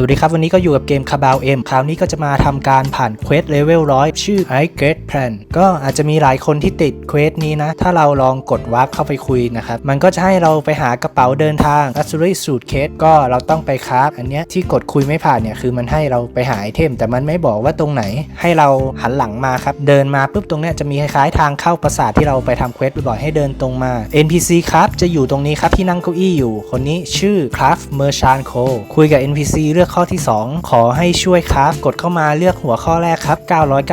สวัสดีครับ วันนี้ก็อยู่กับเกมคาบาวเอ็มคราวนี้ก็จะมาทำการผ่านเควสเลเวลร้อยชื่อ I Get Plan ก็อาจจะมีหลายคนที่ติดเควสนี้นะ ถ้าเราลองกดวาร์ปเข้าไปคุยนะครับ มันก็จะให้เราไปหากระเป๋าเดินทาง Luxury Suitcase ก็เราต้องไปคราฟอันเนี้ยที่กดคุยไม่ผ่านเนี่ย คือมันให้เราไปหาไอเทม แต่มันไม่บอกว่าตรงไหนให้เราหันหลังมาครับ เดินมาปุ๊บตรงเนี้ยจะมีคล้ายๆทางเข้าปราสาทที่เราไปทำเควสบ่อยๆให้เดินตรงมา NPC ครับจะอยู่ตรงนี้ครับที่นั่งเก้าอี้อยู่ คนนี้ชื่อ Craft Merchant Co คุยกับ NPC เลือกข้อที่ 2 ขอให้ช่วยคราฟกดเข้ามาเลือกหัวข้อแรกครับ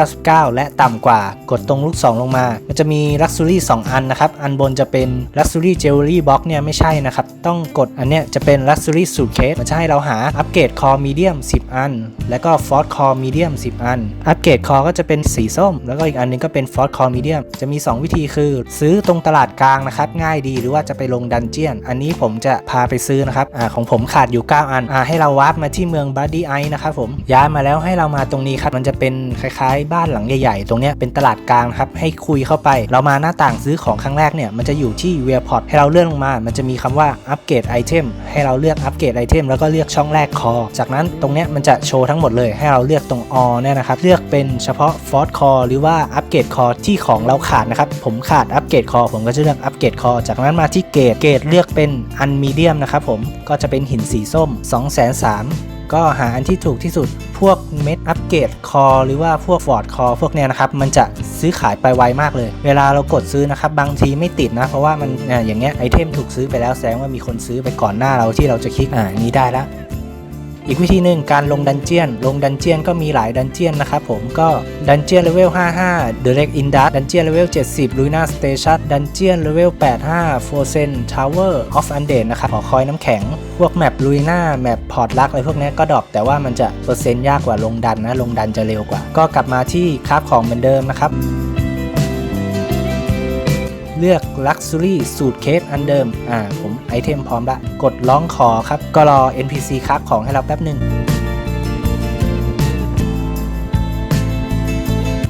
999 และต่ำกว่า กดตรงลูกศรลงมา มันจะมี Luxury 2 อันนะครับ อันบนจะเป็น Luxury Jewelry Box เนี่ยไม่ใช่นะครับ ต้องกดอันเนี้ยจะเป็น Luxury Suitcase มันจะให้เราหาอัปเกรด Core Medium 10 อัน แล้วก็ Force Core Medium 10 อัน อัปเกรด Core ก็จะเป็นสีส้ม แล้วก็อีกอันหนึงก็เป็น Force Core Medium จะมี 2 วิธีคือ ซื้อตรงตลาดกลางนะครับ ง่ายดีหรือว่าจะไปลงดันเจียน อันนี้ผมจะพาไปซื้อนะครับอ่าของผมขาดอยู่ 9 อันอ่าให้เราวาร์ปมาที่เมืองบัดดี้ไอนะครับผมย้ายมาแล้วให้เรามาตรงนี้ครับมันจะเป็นคล้ายๆ บ้านหลังใหญ่ๆ ตรงเนี้ยเป็นตลาดกลางครับให้คุยเข้าไป เรามาหน้าต่างซื้อของครั้งแรกเนี่ยมันจะอยู่ที่เวียพอร์ตให้เราเลื่อนลงมา มันจะมีคำว่าอัปเกรดไอเทมให้เราเลือกอัปเกรดไอเทมแล้วก็เลือกช่องแรกคอ จากนั้นตรงเนี้ยมันจะโชว์ทั้งหมดเลยให้เราเลือกตรงอเนี่ยนะครับเลือกเป็นเฉพาะฟอร์ c คอหรือว่าอัปเกรดคอที่ของเราขาดนะครับผมขาดอัปเกรดคอผมก็จะเลือกอัปเกรดคอจากนั้นมาที่เกรดเกรดเลือกเป็นอันมีเดียมนะครับผมก็จะเป็นหินสีส้ม 2 3 0 0 0 ก็หาอันที่ถูกที่สุด พวกเม็ดอัปเกรดคอหรือว่าพวกฟอร์ดคอพวกเนี้ยนะครับ มันจะซื้อขายไปไวมากเลย เวลาเรากดซื้อนะครับ บางทีไม่ติดนะ เพราะว่ามันอ่าอย่างเงี้ยไอเทมถูกซื้อไปแล้วแสดงว่ามีคนซื้อไปก่อนหน้าเราที่เราจะคลิกอ่านี้ได้ละ อีกวิธีหนึ่งการลงดันเจียน ลงดันเจียนก็มีหลายดันเจียนนะครับผมก็ดันเจียนเลเวล 55 Direct Indus ดันเจียนเลเวล 70 Luna Station ดันเจียนเลเวล 85 f o r s e n Tower of Undead นะครับหอคอยน้ำแข็ง พวกแมปลุยหน้าแมปพอร์ตลักอะไรพวกนี้ก็ดรอปแต่ว่ามันจะเปอร์เซ็นต์ยากกว่าลงดันนะลงดันจะเร็วกว่า ก็กลับมาที่คราฟของเหมือนเดิมนะครับ เลือก Luxury Suitcase อันเดิม อ่า ผมไอเทมพร้อมละ กดร้องขอครับ ก็รอ NPC ครับของให้เราแป๊บหนึ่ง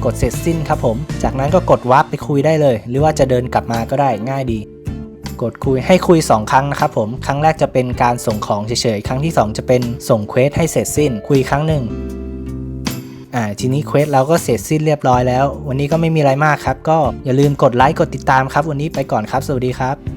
กดเสร็จสิ้นครับผม จากนั้นก็กดวาร์ปไปคุยได้เลย หรือว่าจะเดินกลับมาก็ได้ง่ายดี กดคุยให้คุย 2 ครั้งนะครับผม ครั้งแรกจะเป็นการส่งของเฉยๆ ครั้งที่ 2 จะเป็นส่งเควสให้เสร็จสิ้น คุยครั้งหนึ่ง อ่าทีนี้เควสเราก็เสร็จสิ้นเรียบร้อยแล้ว วันนี้ก็ไม่มีอะไรมากครับ ก็อย่าลืมกดไลค์กดติดตามครับ วันนี้ไปก่อนครับ สวัสดีครับ